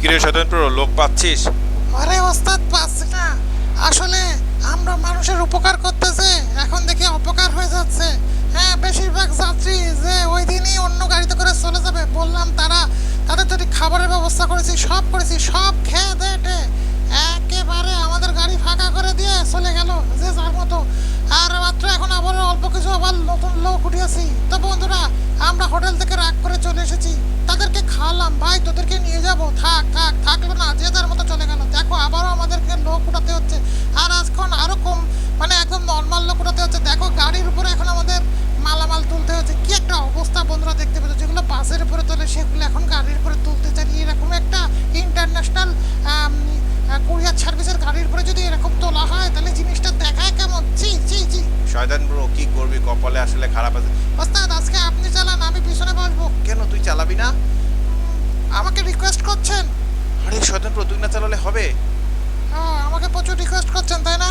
কিরে স্বতন্ত্র লোক পাচ্ছিস? আরে ওস্তাদ, পাচ্ছি না। আসলে আমরা মানুষের উপকার করতেছে, এখন দেখি অপকার হয়ে যাচ্ছে। হ্যাঁ বেশিরভাগ যাত্রী যে ওই দিনই অন্য গাড়িতে করে চলে যাবে, বললাম তারা, তাদের যদি খাবারের ব্যবস্থা করেছি, সব করেছি, সব খেয়ে দেটে একেবারে আমাদের গাড়ি ফাঁকা করে দিয়ে চলে গেল, যে যার মতো। আর মাত্র এখন আবার অল্প কিছু আবার নতুন লোক উঠিয়েছি। তো বন্ধুরা, আমরা হোটেল থেকে রাগ করে চলে এসেছি। তাদেরকে খাওয়ালাম। ভাই, তোদেরকে নিয়ে যাব? থাক থাক, থাকল না, যে যার মতো চলে গেল। দেখো, আবারও আমাদেরকে লোক উঠাতে হচ্ছে। আর আজখন আরও কম মানে একদম নর্মাল লোক উঠাতে হচ্ছে। দেখো, গাড়ির উপরে এখন আমাদের মালামাল তুলতে হচ্ছে। কি একটা অবস্থা বন্ধুরা দেখতে পেতো যেগুলো বাসের উপরে তোলে, সেগুলো এখন গাড়ির উপরে তুলতে চাই। এরকম একটা ইন্টারন্যাশনাল কুরিয়ার সার্ভিসের গাড়ির উপরে যদি এরকম তোলা হয় তাহলে জিনিসটা দেখায় কেমন? জি জি জি শয়তান ব্রো কি করবি? কপালে আসলে খারাপ আছে। ওস্তাদ আজকে আপনি চালান আমি পিছনে বসবো। কেন তুই চালাবি না? আমাকে রিকোয়েস্ট করছেন। আরে শয়তান ব্রো তুই না চালালে হবে? হ্যাঁ আমাকে প্রচুর রিকোয়েস্ট করছেন তাই না?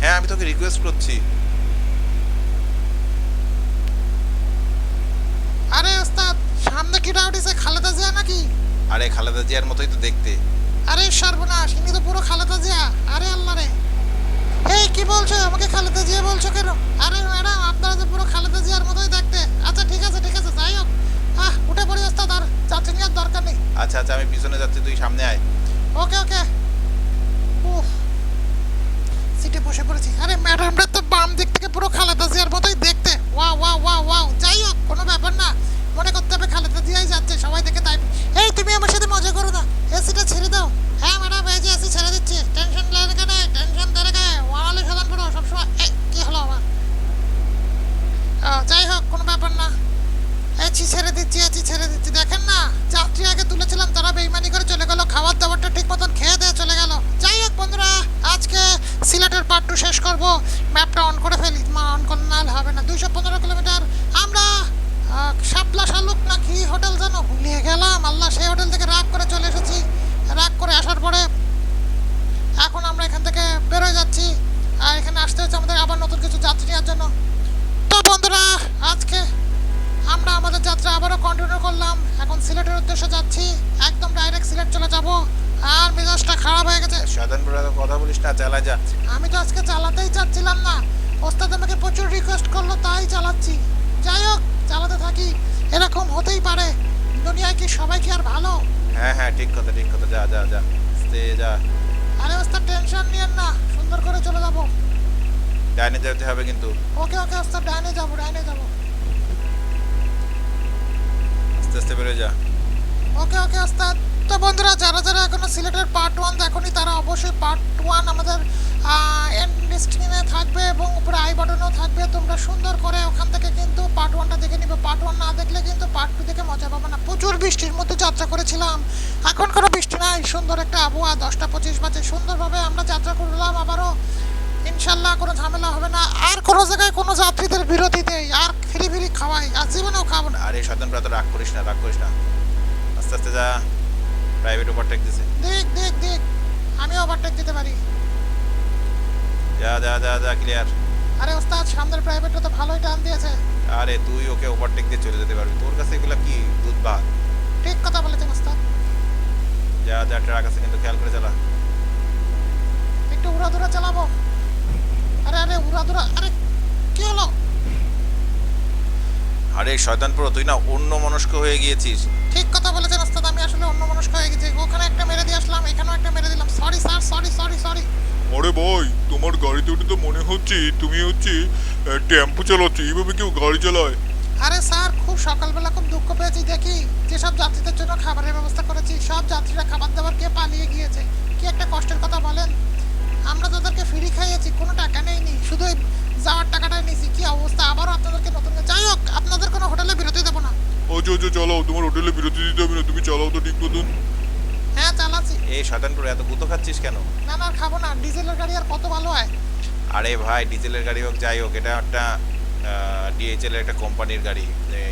হ্যাঁ আমি তোকে রিকোয়েস্ট করছি। আরে ওস্তাদ সামনে কি উঠেছে খালেদা জিয়া নাকি? আরে খালেদা জিয়ার মতোই তো দেখতে। আরে সর্বনাশ ইনি তো পুরো খালেদা জিয়া। আরে আল্লাহ রে। এই কি বলছো? আমাকে খালেদা জিয়া বলছো কেন? আরে ম্যাডাম আপনারা তো পুরো খালেদা জিয়ার মতোই দেখতে। আচ্ছা ঠিক আছে ঠিক আছে যাই হোক। আহ উঠে পড়ি ওস্তাদ আর যাত্রী নেওয়ার দরকার নেই। আচ্ছা আচ্ছা আমি পিছনে যাচ্ছি তুই সামনে আয়। ওকে ওকে। উফ সিটে বসে পড়েছি। আরে ম্যাডামটা তো বাম দিক থেকে পুরো খালেদা জিয়ার মতোই দেখতে। Wow wow wow wow. যাই হোক কোনো ব্যাপার না। মনে করতে হবে খালেদা জিয়াই যাচ্ছে সবাই দেখে জন্য। তো বন্ধুরা আজকে আমরা আমাদের যাত্রা আবারও কন্টিনিউ করলাম। এখন সিলেটের উদ্দেশ্যে যাচ্ছি। একদম ডাইরেক্ট সিলেট চলে যাব। আর মেজাজটা খারাপ হয়ে গেছে। শয়তান ব্রো কথা বলিস না চালা যা আমি তো আজকে চালাতেই চাচ্ছিলাম না। ওস্তাদ আমাকে প্রচুর রিকোয়েস্ট করল তাই চালাচ্ছি যাই হোক চালাতে থাকি। এরকম হতেই পারে। দুনিয়ায় কি সবাই কি আর ভালো? হ্যাঁ হ্যাঁ ঠিক কথা ঠিক কথা। যা যা যা। আস্তে যা। আরে ওস্তাদ টেনশন নিয়েন না। সুন্দর করে চলে যাব। ডাইনে যেতে হবে কিন্তু। ওকে ওকে ওস্তাদ ডাইনে যাব ডাইনে যাব। আস্তে আস্তে বেরো যা। ওকে ওকে ওস্তাদ তো বন্ধুরা যারা যারা এখনও সিলেটের পার্ট ওয়ান দেখোনি তারা অবশ্যই পার্ট ওয়ান আমাদের এন্ড স্ক্রিনে থাকবে এবং উপরে আই বাটনও থাকবে। তোমরা সুন্দর করে ওখান থেকে কিন্তু পার্ট ওয়ানটা দেখে নিবে। পার্ট ওয়ান না দেখলে কিন্তু পার্ট টু দেখে মজা পাবে না। প্রচুর বৃষ্টির মধ্যে যাত্রা করেছিলাম। এখন কোনো বৃষ্টি নাই। সুন্দর একটা আবহাওয়া। দশটা পঁচিশ বাজে। সুন্দরভাবে আমরা যাত্রা করলাম আবারও। ইনশাল্লাহ কোনো ঝামেলা হবে না। আর কোনো জায়গায় কোনো যাত্রীদের বিরতি দেই আর ফিরি ফিরি খাওয়াই আর জীবনেও খাব না। আরে শয়তান ব্রো রাগ করিস না রাগ করিস না। আস্তে আস্তে যা প্রাইভেট ওভারটেক দিছে। দেখ দেখ দেখ আমিও ওভারটেক দিতে পারি। যা যা যা যা ক্লিয়ার আরে ওস্তাদ সামনের প্রাইভেটটা তো ভালোই টান দিয়েছে। আরে তুই ওকে ওভারটেক দিয়ে চলে যেতে পারবি। তোর কাছে এগুলো কি দুধ ভাত ঠিক কথা বলেছেন ওস্তাদ। যা যা ট্রাক আছে কিন্তু খেয়াল করে চালা। একটু উড়াধুরা চালাবো। আরে আরে উড়াধুরা আরে কি হলো? আরে শয়তান পুরো তুই না অন্য মনস্ক হয়ে গিয়েছিস। ঠিক কথা বলেছেন ওস্তাদ আমি আসলে অন্য মনস্ক হয়ে গেছি। ওখানে একটা মেরে দিয়ে আসলাম এখানেও একটা মেরে দিলাম। Sorry sir sorry sorry sorry আরে ভাই তোমার গাড়িতে উঠে তো মনে হচ্ছে তুমি হচ্ছে টেম্পো চালাচ্ছ এইভাবে কেউ গাড়ি চালায়? আরে স্যার খুব সকালবেলা খুব দুঃখ পেয়েছি দেখি। যেসব যাত্রীদের জন্য খাবারের ব্যবস্থা করেছি সব যাত্রীরা খাবার দাবার খেয়ে পালিয়ে গিয়েছে। কি একটা কষ্টের কথা বলেন। আমরা তাদেরকে ফ্রি খাইয়েছি কোনো টাকা নেইনি শুধু যাওয়ার টাকাটাই নিয়েছি কি অবস্থা? আবারও আপনাদেরকে নতুন যাই হোক আপনাদের কোনো হোটেলে বিরতি দেবো না। আচ্ছা আচ্ছা চলো তোমার হোটেলে বিরতি দিতে হবে না তুমি চালাও তো ঠিক মতন। হ্যাঁ চালাচ্ছি। এই শয়তান পুরো এত গুতো খাচ্ছিস কেন? না না আর খাব না ডিজেলের গাড়ি আর কত ভালো হয়? আরে ভাই ডিজেলের গাড়ি হোক যাই হোক এটা একটা ডিএইচএল এর একটা কোম্পানির গাড়ি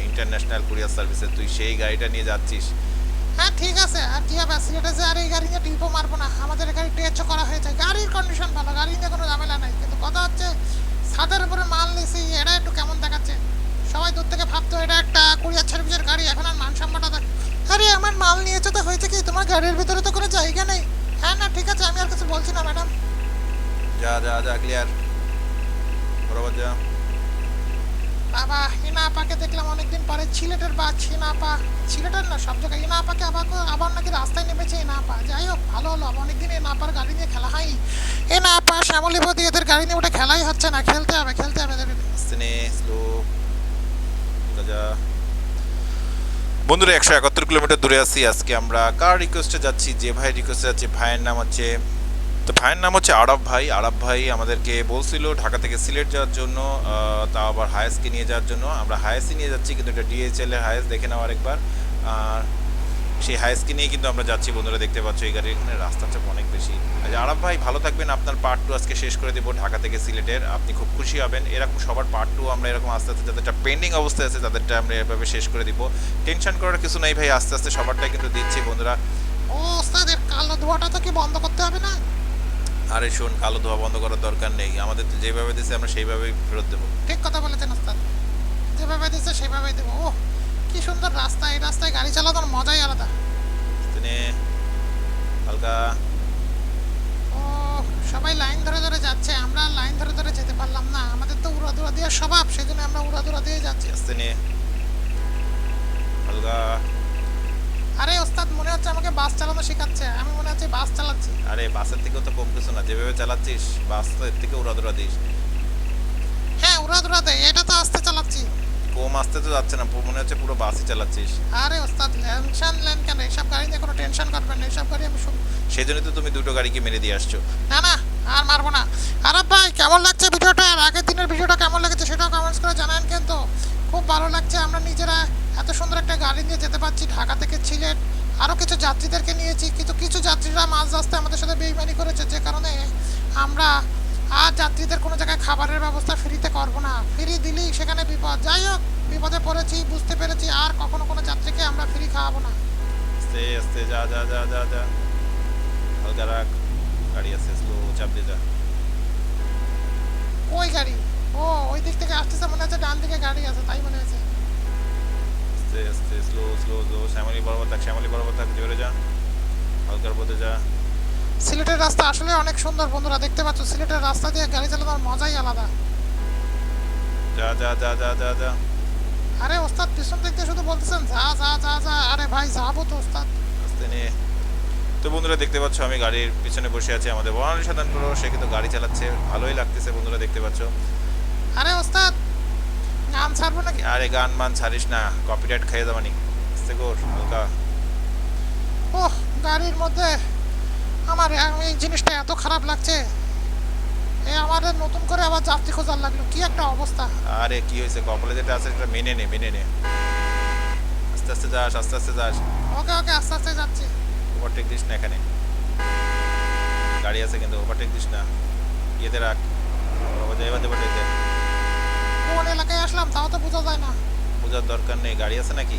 ইন্টারন্যাশনাল কুরিয়ার সার্ভিসের তুই সেই গাড়িটা নিয়ে যাচ্ছিস। হ্যাঁ ঠিক আছে। আর কি হবে? সিলেটে যে আর এই গাড়ি নিয়ে টিপও মারবো না। আমাদের গাড়ি টেচও করা হয়েছে। গাড়ির কন্ডিশন ভালো। গাড়ি নিয়ে কোনো ঝামেলা নাই। কিন্তু কথা হচ্ছে ছাদের উপরে মাল নিছি। এটা একটু কেমন দেখাচ্ছে? সবাই দূর থেকে ভাবতো এটা একটা কুরিয়ার সার্ভিসের গাড়ি। এখন আর মান দেখ আরে আমার মাল নিয়েছো তো? হয়েছে কি? তোমার গাড়ির ভিতরে তো কোনো জায়গা নেই। হ্যাঁ না ঠিক আছে। আমি আর কিছু বলছি না ম্যাডাম। যা যা যা ক্লিয়ার বরাবর যা। বাবা আপাকে দেখলাম অনেকদিন পরে সিলেটের বা হিনা আপা সিলেটের না, সব জায়গায় হিনা আপাকে আবার আবার নাকি রাস্তায় নেমেছে হিনা আপা যাই হোক, ভালো হলো অনেকদিন হিনা আপার গাড়ি নিয়ে খেলা হয়নি। হিনা আপা শ্যামলী বদি এদের গাড়ি নিয়ে ওটা খেলাই হচ্ছে না, খেলতে হবে খেলতে হবে এদের। বন্ধুরা, একশো একাত্তর কিলোমিটার দূরে আছি। আজকে আমরা কার রিকোয়েস্টে যাচ্ছি? যে ভাই রিকোয়েস্টে যাচ্ছি, ভাইয়ের নাম হচ্ছে তো ভাইয়ের নাম হচ্ছে আরব ভাই। আরব ভাই আমাদেরকে বলছিল ঢাকা থেকে সিলেট যাওয়ার জন্য তা আবার হায়েস্টকে নিয়ে যাওয়ার জন্য। আমরা হায়েস্টই নিয়ে যাচ্ছি, কিন্তু এটা ডিএইচএল এর হায়েস্ট দেখে নাও আরেকবার। আর সেই হায়েস্টকে নিয়ে কিন্তু আমরা যাচ্ছি, বন্ধুরা দেখতে পাচ্ছ এই গাড়ির এখানে রাস্তাটা অনেক বেশি। আচ্ছা আরব ভাই, ভালো থাকবেন। আপনার পার্ট টু আজকে শেষ করে দেবো ঢাকা থেকে সিলেটের। আপনি খুব খুশি হবেন। এরকম সবার পার্ট টু আমরা এরকম আস্তে আস্তে যাদেরটা পেন্ডিং অবস্থায় আছে, তাদেরটা আমরা এভাবে শেষ করে দিব। টেনশন করার কিছু নাই ভাই, আস্তে আস্তে সবারটাই কিন্তু দিচ্ছি, বন্ধুরা। ও ওস্তাদের কালো ধোয়াটা তো কি বন্ধ করতে হবে না? আরে শোন কালো ধোয়া বন্ধ করার দরকার নেই। আমাদের তো যেভাবে দিচ্ছে আমরা সেইভাবেই ফেরত দেবো। ঠিক কথা বলেছেন ওস্তাদ। যেভাবে দিচ্ছে সেভাবেই দেবো। ও কি সুন্দর রাস্তা। এই রাস্তায় গাড়ি চালানোর মজাই আলাদা। তিনি হালকা। ও সবাই লাইন ধরে ধরে যাচ্ছে। আমরা লাইন ধরে ধরে যেতে পারলাম না। আমাদের তো উড়াদুরা দিয়ে স্বভাব সেই জন্য আমরা উড়াদুরা দিয়ে যাচ্ছি। আস্তে নে হালকা। আরে ওস্তাদ মনে হচ্ছে আমাকে বাস চালানো শেখাচ্ছে। আমি মনে হচ্ছে বাস চালাচ্ছি। আরে বাসের থেকেও তো কম কিছু না। যেভাবে চালাচ্ছিস বাস তো এর থেকে উড়াদুরা দিস। হ্যাঁ উড়াদুরা দেয়। এটা তো আস্তে চালাচ্ছি। কম আসতে তো যাচ্ছে না। মনে হচ্ছে পুরো বাসই চালাচ্ছিস। আরে ওস্তাদ টেনশন নেন কেন? এইসব গাড়ি নিয়ে কোনো টেনশন করবেন না। এইসব গাড়ি আমি সেই জন্যই তো তুমি দুটো গাড়িকে মেরে দিয়ে আসছো। না না আর মারবো না। আরে ভাই কেমন লাগছে ভিডিওটা? আর আগের দিনের ভিডিওটা কেমন লেগেছে সেটাও কমেন্টস করে জানান কিন্তু। খুব ভালো লাগছে। আমরা নিজেরা এত সুন্দর একটা গাড়ি নিয়ে যেতে পারছি ঢাকা থেকে সিলেট। আরও কিছু যাত্রীদেরকে নিয়েছি কিন্তু কিছু যাত্রীরা মাঝ রাস্তায় আমাদের সাথে বেইমানি করেছে যে কারণে আমরা আর যাত্রীদের কোনো জায়গায় খাবারের ব্যবস্থা ফ্রিতে করব না। ফ্রি দিলেই সেখানে বিপদ। যাই হোক বিপদে পড়েছি বুঝতে পেরেছি আর কখনো কোনো যাত্রীকে আমরা ফ্রি খাওয়াবো না। আস্তে আস্তে যা যা যা যা যা। হালকা রাখ। গাড়ি আছে স্লো চাপ দিয়ে যা। ওই গাড়ি? ও ওই দিক থেকে আসতেছে মনে হচ্ছে ডান দিকে গাড়ি আছে তাই মনে হচ্ছে। আস্তে স্লো স্লো স্লো শ্যামলি বরাবর থাক শ্যামলি বরাবর থাক জোরে যা হালকার পথে যা। সিলেটের রাস্তা আসলে অনেক সুন্দর বন্ধুরা দেখতে পাচ্ছ সিলেটের রাস্তা দিয়ে গাড়ি চালানোর মজাই আলাদা। যা যা যা যা যা যা। আরে ওস্তাদ পিছন দিয়ে শুধু বলতেছেন যা যা যা যা আরে ভাই যাব তো ওস্তাদ। আস্তে নিয়ে। তো বন্ধুরা দেখতে পাচ্ছ আমি গাড়ির পিছনে বসে আছি আমাদের বর্ণালী সাধারণ সে কিন্তু গাড়ি চালাচ্ছে ভালোই লাগতেছে বন্ধুরা দেখতে পাচ্ছ। আরে ওস্তাদ গান ছাড়বো নাকি? আরে গান মান ছাড়িস না কপিরাইট খেয়ে যাবা নি কর হালকা। ওহ গাড়ির মধ্যে আমার এই জিনিসটা এত খারাপ লাগছে। এ আমাদের নতুন করে আবার যাত্রী খোঁজার লাগল। কি একটা অবস্থা। আরে কি হয়েছে? কপালে যেটা আছে সেটা মেনে নে মেনে নে। আস্তে আস্তে যাস আস্তে আস্তে যাস। ওকে ওকে আস্তে আস্তে যাচ্ছি। ওভারটেক দিস না এখানে। গাড়ি আছে কিন্তু ওভারটেক দিস না। ইয়েতে রাখ এবার ওভারটেক দে। কোন এলাকায় আসলাম তাও তো বোঝা যায় না। বোঝার দরকার নেই। গাড়ি আছে নাকি?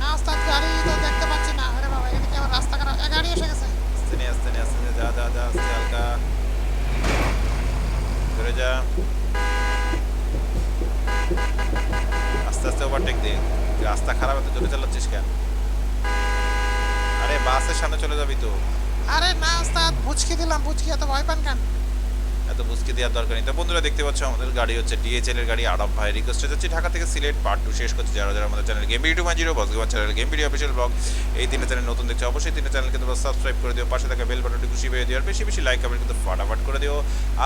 না ওস্তাদ গাড়ি তো দেখতে পাচ্ছি না। আরে বাবা এখানে কি আমার রাস্তা খারাপ। এ, গাড়ি এসে গেছে। আস্তে নে আস্তে নে আস্তে নে। যা যা যা আস্তে হালকা। ধরে যা। আস্তে আস্তে ওভারটেক দে। রাস্তা খারাপ এত জোরে চালাচ্ছিস কেন? আরে বাসের সামনে চলে যাবি তো। আরে না ওস্তাদ বুঝকি দিলাম বুঝকি এত ভয় পান কেন? এত বুঝকে দেওয়ার দরকার নেই। তো বন্ধুরা দেখতে পাচ্ছ আমাদের গাড়ি হচ্ছে ডিএচএল এর গাড়ি আরব ভাই রিকোয়েস্ট যাচ্ছে ঢাকা থেকে সিলেট পার্ট টু শেষ করছে যারা যারা আমাদের channel game video two zero boss gamer channel game video official blog এই তিনটা চ্যানেল নতুন দেখছ অবশ্যই তিনটা চ্যানেলকে তোমরা সাবস্ক্রাইব করে দিও। পাশে থাকা বেল বাটনটি খুশি পেয়ে দিও। আর বেশি বেশি লাইক কমেন্ট কিন্তু ফাটাফাট করে দিও।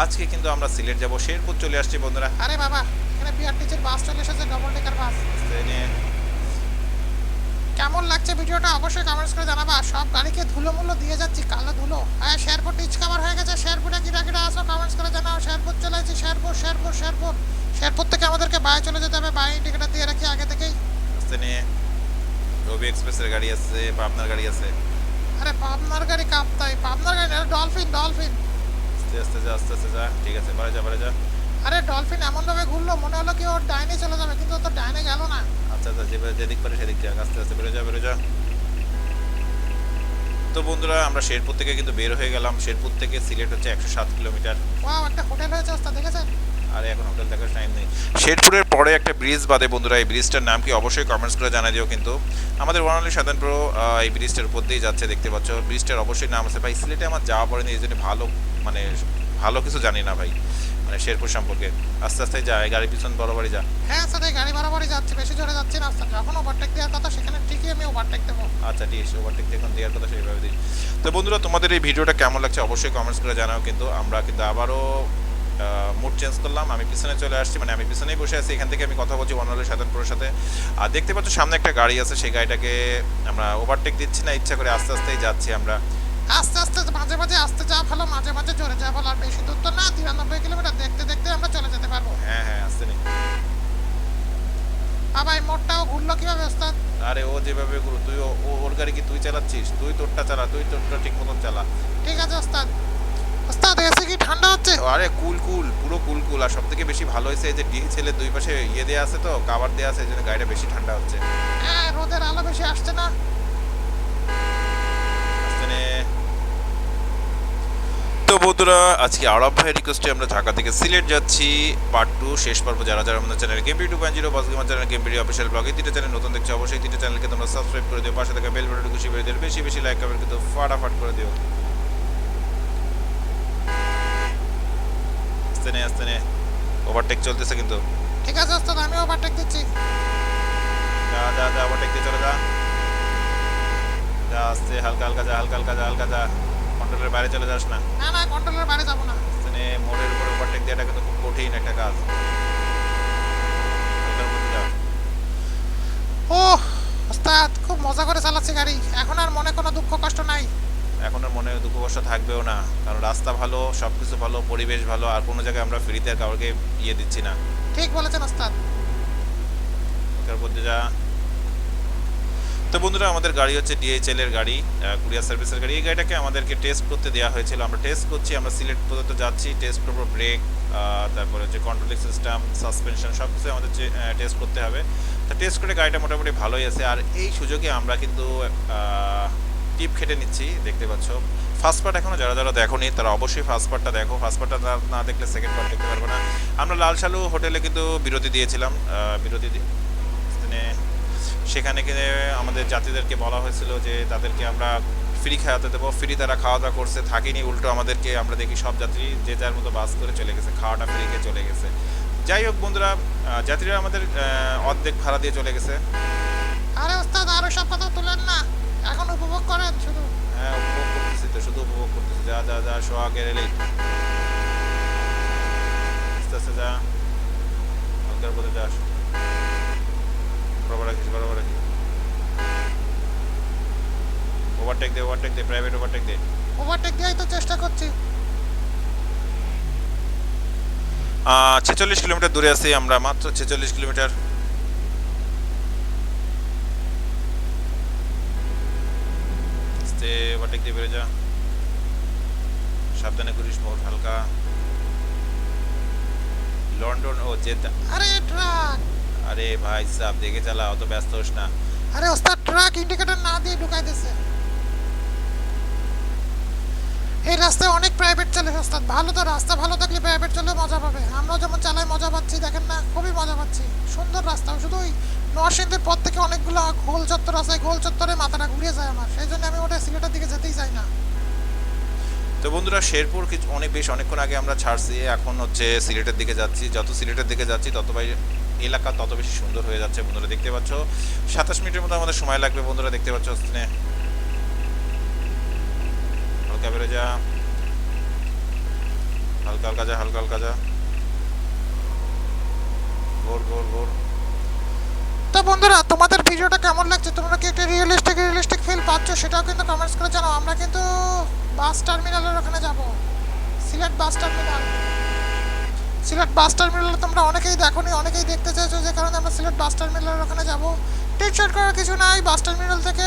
আজকে কিন্তু আমরা সিলেট যাব শেরপুর চলে আসছি বন্ধুরা। আরে বাবা এখানে বিআরটিসির বাস চলে এসেছে ডবল ডেকার বাস কেমন লাগছে ভিডিওটা অবশ্যই কমেন্টস করে জানাবা। সব গাড়িকে ধুলো মুলো দিয়ে যাচ্ছি কালো ধুলো। হ্যাঁ শেয়ারপুর টিচ কাভার হয়ে গেছে। শেয়ারপুরে গিরা গিরা আসো কমেন্টস করে জানাও। শেরপুর চলে এসেছি। শেরপুর শেরপুর শেয়ারপুর শেয়ারপুর থেকে আমাদেরকে বাই চলে যেতে হবে। বাই টিকিটটা দিয়ে রাখি আগে থেকেই। রবি এক্সপ্রেসের গাড়ি আছে পাবনার গাড়ি আছে। আরে পাবনার গাড়ি কাঁপতাই পাবনার গাড়ি না ডলফিন ডলফিন আস্তে আস্তে যা আস্তে আস্তে যা। ঠিক আছে বারে যা বারে যা। আরে ডলফিন এমনভাবে ঘুরলো মনে হলো কি ওর ডাইনে চলে যাবে কিন্তু ও তো ডাইনে গেল না। আচ্ছা আচ্ছা যেদিক পারে সেদিক যা আস্তে আস্তে বেরো যা বেরো যা। তো বন্ধুরা আমরা শেরপুর থেকে কিন্তু বের হয়ে গেলাম। শেরপুর থেকে সিলেট হচ্ছে একশো সাত কিলোমিটার। ওয়াও একটা হোটেল হয়েছে ওস্তাদ দেখেছেন? আর এখন হোটেল দেখার টাইম নেই। শেরপুরের পরে একটা ব্রিজ বাদে বন্ধুরা এই ব্রিজটার নাম কি অবশ্যই কমেন্টস করে জানা দিও কিন্তু। আমাদের ওয়ানালি সাধারণ প্রো এই ব্রিজটার উপর দিয়েই যাচ্ছে দেখতে পাচ্ছ। ব্রিজটার অবশ্যই নাম আছে। ভাই সিলেটে আমার যাওয়া পড়েনি এই জন্য ভালো মানে ভালো কিছু জানি না ভাই। মানে শেরপুর সম্পর্কে। আস্তে আস্তে যায় গাড়ি পিছন বড় বাড়ি যা। হ্যাঁ স্যার এই গাড়ি বরাবরই যাচ্ছে বেশি জোরে যাচ্ছে না। স্যার যখন ওভারটেক দেওয়ার কথা সেখানে ঠিকই আমি ওভারটেক দেবো। আচ্ছা ঠিক আছে ওভারটেক এখন দেওয়ার কথা সেইভাবে দিই। তো বন্ধুরা তোমাদের এই ভিডিওটা কেমন লাগছে অবশ্যই কমেন্টস করে জানাও কিন্তু আমরা কিন্তু আবারও মুড চেঞ্জ করলাম। আমি পিছনে চলে আসছি মানে আমি পিছনেই বসে আছি। এখান থেকে আমি কথা বলছি ওয়ানালের সাধারণপুরের সাথে। আর দেখতে পাচ্ছ সামনে একটা গাড়ি আছে সেই গাড়িটাকে আমরা ওভারটেক দিচ্ছি না ইচ্ছা করে আস্তে আস্তেই যাচ্ছি আমরা। আস্তে আস্তে মাঝে মাঝে আস্তে যাওয়া ভালো মাঝে মাঝে জোরে যাওয়া ভালো। আর বেশি দূর তো না তিরানব্বই কিলোমিটার দেখতে দেখতে আমরা চলে যেতে পারব। হ্যাঁ হ্যাঁ আসতে নেই। আবার এই মোড়টাও ঘুরলো কীভাবে ওস্তাদ? আরে ও যেভাবে তুই ওর গাড়ি কি তুই চালাচ্ছিস? তুই তোরটা চালা তুই তোরটা ঠিক মতন চালা। ঠিক আছে ওস্তাদ। ওস্তাদ এসে কি ঠান্ডা হচ্ছে? আরে কুল কুল পুরো কুল কুল। আর সব থেকে বেশি ভালো হয়েছে এই যে ডিএইচএল দুই পাশে ইয়ে দেওয়া আছে তো কাভার দেওয়া আছে এই জন্য গাড়িটা বেশি ঠান্ডা হচ্ছে। হ্যাঁ রোদের আলো বেশি আসছে না আসতে নে। তো বন্ধুরা আজকে আরব ভাইয়ের রিকোয়েস্টে আমরা ঢাকা থেকে সিলেট যাচ্ছি। পার্ট টু শেষ পর্ব যারা যারা আমাদের channel game two point zero boss gamer channel game video official blog এই তিনটে চ্যানেল নতুন দেখছ অবশ্যই তিনটে চ্যানেলকে তোমরা সাবস্ক্রাইব করে দিও পাশে থাকা বেল বাটন খুশি করে দিও বেশি বেশি লাইক কমেন্ট কিন্তু ফাটাফাট করে দিও। আসতে নে আসতে নে। ওভারটেক চলতেছে কিন্তু। ঠিক আছে ওস্তাদ আমি ওভারটেক দিচ্ছি। যা যা যা ওভারটেক দিয়ে চলে যা। যা আস্তে হালকা হালকা যা হালকা হালকা যা হালকা যা। কন্ট্রোলের বাইরে চলে যাস না। না না কন্ট্রোলের বাইরে যাব না। মানে মোড়ের উপর ওভারটেক দেওয়াটা কিন্তু খুব কঠিন একটা কাজ। ও ওস্তাদ খুব মজা করে চালাচ্ছি গাড়ি। এখন আর মনে কোনো দুঃখ কষ্ট নাই। এখন আর মনে দুঃখ কষ্ট থাকবেও না। কারণ রাস্তা ভালো সব কিছু ভালো পরিবেশ ভালো আর কোনো জায়গায় আমরা ফ্রিতে কাউকে ইয়ে দিচ্ছি না। ঠিক বলেছেন ওস্তাদ। মধ্যে যা। তো বন্ধুরা, আমাদের গাড়ি হচ্ছে ডিএইচএল এর গাড়ি কুরিয়ার সার্ভিসের গাড়ি। এই গাড়িটাকে আমাদেরকে টেস্ট করতে দেওয়া হয়েছিল। আমরা টেস্ট করছি, আমরা সিলেট পর্যন্ত যাচ্ছি টেস্ট করব ব্রেক তারপরে হচ্ছে কন্ট্রোলিং সিস্টেম সাসপেনশন সব কিছু আমাদের টেস্ট করতে হবে। তো টেস্ট করে গাড়িটা মোটামুটি ভালোই আছে। আর এই সুযোগে আমরা কিন্তু টিপ খেটে নিচ্ছি, দেখতে পাচ্ছ। ফার্স্ট পার্ট এখনও যারা যারা দেখোনি, তারা অবশ্যই ফার্স্ট পার্টটা দেখো। ফার্স্ট পার্টটা না দেখলে সেকেন্ড পার্ট দেখতে পারবে না। আমরা লাল সালু হোটেলে কিন্তু বিরতি দিয়েছিলাম। বিরতি মানে সেখানে গিয়ে আমাদের যাত্রীদেরকে বলা হয়েছিল যে তাদেরকে আমরা ফ্রি খাওয়াতে দেবো। ফ্রি তারা খাওয়া দাওয়া করছে থাকিনি উল্টো আমাদেরকে আমরা দেখি সব যাত্রী যে যার মতো বাস করে চলে গেছে খাওয়াটা ফ্রি খেয়ে চলে গেছে। যাই হোক বন্ধুরা যাত্রীরা আমাদের অর্ধেক ভাড়া দিয়ে চলে গেছে। আরে ওস্তাদ আরও সব কথা তুলেন না। এখন উপভোগ করেন শুধু। হ্যাঁ উপভোগ করতেছি তো শুধু উপভোগ করতেছি। যা যা যা সোহাগের এলেই আস্তে আস্তে যা। হালকার পথে যাস বরাবর রাখিস বরাবর রাখিস ওভারটেক দে ওভারটেক দে প্রাইভেট ওভারটেক দে। ওভারটেক দিয়েই তো চেষ্টা করছি। ছেচল্লিশ কিলোমিটার দূরে আছি আমরা মাত্র ছেচল্লিশ কিলোমিটার। ওভারটেক দিয়ে বেড়ে যা। সাবধানে করিস মোট হালকা। লন্ডন ও জেদ্দা। আরে ট্রাক আরে ভাই সাহেব দেখে চালা, অত ব্যস্ত হোস না। আরে ওস্তাদ ট্রাক ইন্ডিকেটর না দিয়ে ঢুকাই দিছে। এই রাস্তায় অনেক প্রাইভেট চলে ওস্তাদ, ভালো তো রাস্তা, ভালো থাকলে প্রাইভেট চলে মজা পাবে। আমরাও যেমন চালাই মজা পাচ্ছি, দেখেন না, খুবই মজা পাচ্ছি। সুন্দর রাস্তা শুধু ওই নরসিংদের পর থেকে অনেকগুলো গোল চত্বর আছে গোল চত্বরে মাথাটা ঘুরিয়ে যায় আমার। সেই জন্য আমি ওটা সিলেটের দিকে যেতেই চাই না। তো বন্ধুরা, শেরপুর কিছু অনেক বেশ অনেকক্ষণ আগে আমরা ছাড়ছি, এখন হচ্ছে সিলেটের দিকে যাচ্ছি। যত সিলেটের দিকে যাচ্ছি, তত ভাই এলাকা তত বেশি সুন্দর হয়ে যাচ্ছে বন্ধুরা, দেখতে পাচ্ছ। সাতাশ মিনিটের মতো আমাদের সময় লাগবে বন্ধুরা, দেখতে পাচ্ছ স্ক্রিনে। হালকা বেরো যা। হালকা হালকা যা, হালকা হালকা যা। গোর গোর ঘোর। তো বন্ধুরা, তোমাদের ভিডিওটা কেমন লাগছে? তোমরা কি একটা রিয়েলিস্টিক রিয়েলিস্টিক ফিল পাচ্ছ? সেটাও কিন্তু কমেন্টস করে জানাও। আমরা কিন্তু বাস টার্মিনালের ওখানে যাব। Sylhet bus terminal Sylhet bus terminal তোমরা অনেকেই দেখোনি অনেকেই দেখতে চাইছো যে কারণে আমরা সিলেট বাস টার্মিনালের ওখানে যাব। টেনশন করার কিছু নাই বাস টার্মিনাল থেকে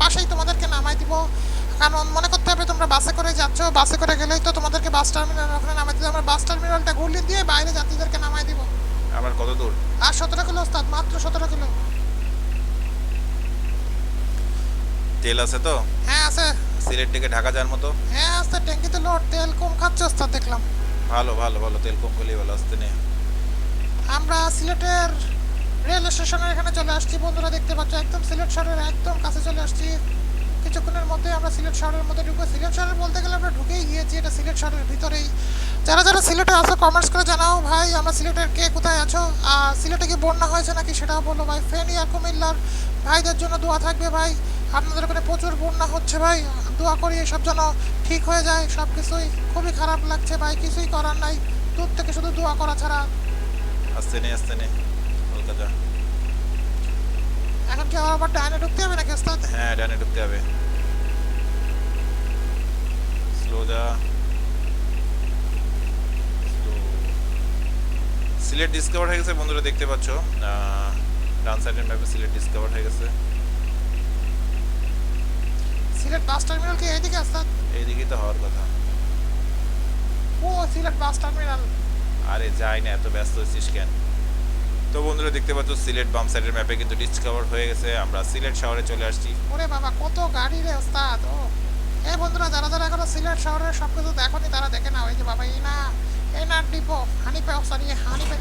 পাশেই তোমাদেরকে নামাই দিব। কারণ মনে করতে হবে তোমরা বাসে করে যাচ্ছ বাসে করে গেলেই তো তোমাদেরকে বাস টার্মিনাল ওখানে নামাই দিতে আমরা বাস টার্মিনালটা ঘুরলি দিয়ে বাইরে যাত্রীদেরকে নামাই দিব। আবার কত দূর? আর সতেরো কিলো ওস্তাদ মাত্র সতেরো কিলো। তেল আছে তো? হ্যাঁ আছে। সিলেট থেকে ঢাকা যাওয়ার মতো? হ্যাঁ আস্তে ট্যাঙ্কিতে লোড তেল কম খাচ্ছে ওস্তাদ দেখলাম। ভালো ভালো ভালো তেল কম করলেই ভালো আসতে নেই। আমরা সিলেটের রেল স্টেশনের এখানে চলে আসছি, বন্ধুরা দেখতে পাচ্ছ, একদম সিলেট শহরের একদম কাছে চলে আসছি। কিছুক্ষণের মধ্যে আমরা সিলেট শহরের মধ্যে ঢুকবো। সিলেট শহরের বলতে গেলে আমরা ঢুকেই গিয়েছি এটা সিলেট শহরের ভিতরেই। যারা যারা সিলেটে আছো কমার্স করে জানাও ভাই, আমরা সিলেটের কে কোথায় আছো? আর সিলেটে কি বন্যা হয়েছে নাকি সেটাও বলো ভাই। ফেনী আর কুমিল্লার ভাইদের জন্য দোয়া থাকবে ভাই। আপনাদের ওখানে প্রচুর বন্যা হচ্ছে ভাই। দোয়া করি এসব যেন ঠিক হয়ে যায়। সব কিছুই খুবই খারাপ লাগছে ভাই, কিছুই করার নাই। দূর থেকে শুধু দোয়া করা ছাড়া আসতে নে আসতে নে হালকা যা। এখন কি আবার ডাইনে ঢুকতে হবে নাকি ওস্তাদ? হ্যাঁ ডানে ঢুকতে হবে। Slow Slow. সিলেট ডিসকভার হয়ে গেছে বন্ধুরা দেখতে পাচ্ছ। ডান সাইডের ম্যাপে সিলেট ডিসকভার হয়ে গেছে। সিলেট বাস টার্মিনাল কি এইদিকে ওস্তাদ? এইদিকেই তো হওয়ার কথা। ও সিলেট বাস টার্মিনাল আরে যাই না এত ব্যস্ত হচ্ছিস কেন? তো বন্ধুরা দেখতে পাচ্ছ সিলেট বাম সাইডের ম্যাপে কিন্তু ডিসকভার হয়ে গেছে। আমরা সিলেট শহরে চলে আসছি। ওরে বাবা কত গাড়ি রে ওস্তাদ ও। এই বন্ধুরা যারা যারা এখনও সিলেট শহরের সব কিছু দেখনি তারা দেখে নাও। এই যে বাবা এই না এই না ডিপো হানিপে sorry হানিপে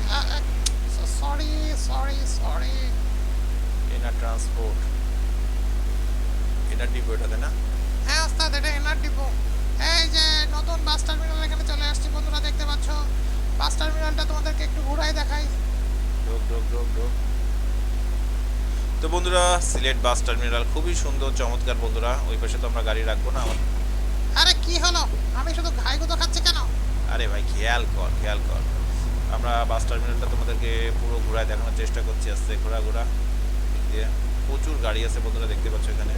sorry sorry sorry Ena transport Ena depot এটাতে না? হ্যাঁ ওস্তাদ এটা এনার ডিপো। এই যে নতুন বাস টার্মিনাল এখানে চলে আসছি বন্ধুরা দেখতে পাচ্ছ? বাস টার্মিনালটা তোমাদেরকে একটু ঘুরাই দেখাই। ঢোক ঢোক ঢোক ঢোক তো বন্ধুরা সিলেট বাস টার্মিনাল খুবই সুন্দর চমৎকার বন্ধুরা। ওই পাশে তো আমরা গাড়ি রাখব না আমার আরে কি হলো? আমি শুধু ঘাই গুতো খাচ্ছি কেন? আরে ভাই খেয়াল কর খেয়াল কর। আমরা বাস টার্মিনালটা তোমাদেরকে পুরো ঘোরায় দেখানোর চেষ্টা করছি আস্তে ঘোরা ঘোরা দিয়ে প্রচুর গাড়ি আছে বন্ধুরা দেখতে পাচ্ছ এখানে।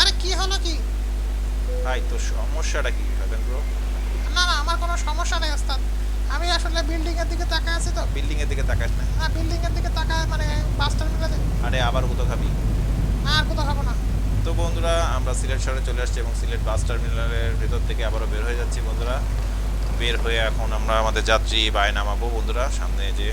আরে কি হলো কি? ভাই তো সমস্যাটা কি ভাবেন ব্রো না না আমার কোনো সমস্যা নেই ওস্তাদ। আমি আসলে বিল্ডিং এর দিকে তাকায় আছি তো। বিল্ডিং এর দিকে তাকাস না। হ্যাঁ বিল্ডিং এর দিকে তাকায় মানে বাস টার্মিনালে আরে আবার কোথাও খাবি? আর কোথাও খাব না। তো বন্ধুরা আমরা সিলেট শহরে চলে আসছি এবং সিলেট বাস টার্মিনালের ভেতর থেকে আবারও বের হয়ে যাচ্ছি বন্ধুরা। বের হয়ে এখন আমরা আমাদের যাত্রী বায় নামাবো বন্ধুরা সামনে যে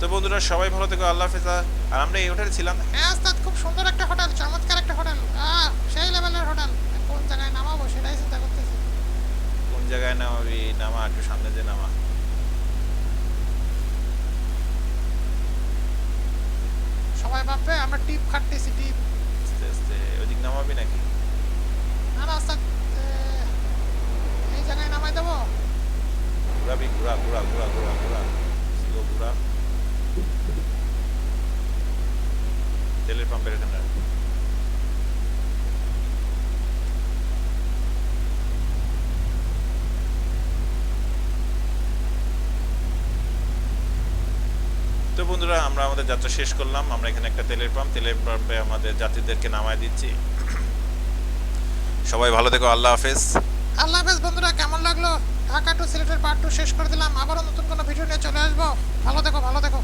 তো বন্ধুরা সবাই ভালো থেকো আল্লাহ হাফেজ। আর আমরা এই হোটেলে ছিলাম। হ্যাঁ ওস্তাদ খুব সুন্দর একটা হোটেল চমৎকার একটা হোটেল। সেই লেভেলের হোটেল। কোন জায়গায় নামাবো সেটাই চিন্তা করতেছি। কোন জায়গায় নামাবি? নামা একটু সামনে যে নামা। সবাই ভাববে আমরা টিপ খাটতেছি টিপ। আস্তে আস্তে ওদিক নামাবি নাকি? না না ওস্তাদ এই জায়গায় নামাই দেবো। ঘুরাবি ঘুরা ঘুরা ঘুরা ঘুরা ঘুরা। ঘুরা। তেলের পাম্পের এখানে তো বন্ধুরা, আমরা আমাদের যাত্রা শেষ করলাম। আমরা এখানে একটা তেলের পাম্প তেলের পাম্পে আমাদের যাত্রীদেরকে নামায় দিচ্ছি। সবাই ভালো থেকো, আল্লাহ হাফেজ। আল্লাহ হাফেজ বন্ধুরা, কেমন লাগল? ঢাকা টু সিলেটের পার্ট টু শেষ করে দিলাম। আবারও নতুন কোনো ভিডিও নিয়ে চলে আসব। ভালো থেকো ভালো থেকো।